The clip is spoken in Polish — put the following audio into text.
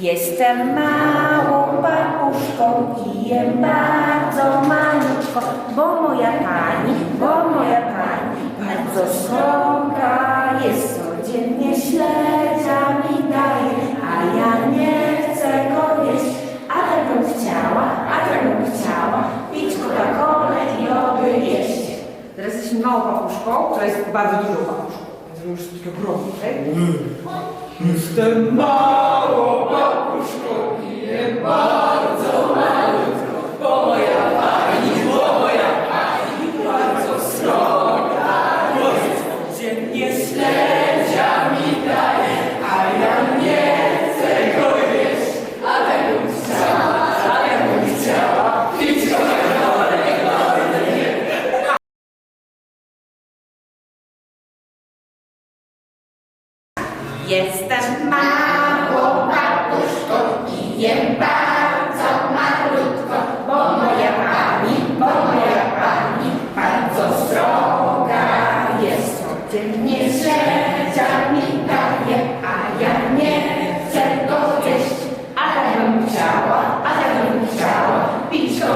Jestem małą papuszką i jem bardzo malutko, bo moja pani, bo moja pani bardzo sroga jest. Codziennie śledzia mi daje, a ja nie chcę go jeść. A tak bym chciała, a tak bym chciała pić Coca-Colę i oby jeść. Teraz jesteśmy małą papuszką, która jest bardzo dużą papuszką. Więc już jest takiego grobu, tak? Jestem małą Jestem małą babuszką i jem bardzo malutko, bo moja pani, bo moja pani bardzo sroga jest. O tym nie rzecza mi daje, a ja nie chcę go jeść. Ale bym chciała, ale bym chciała pić go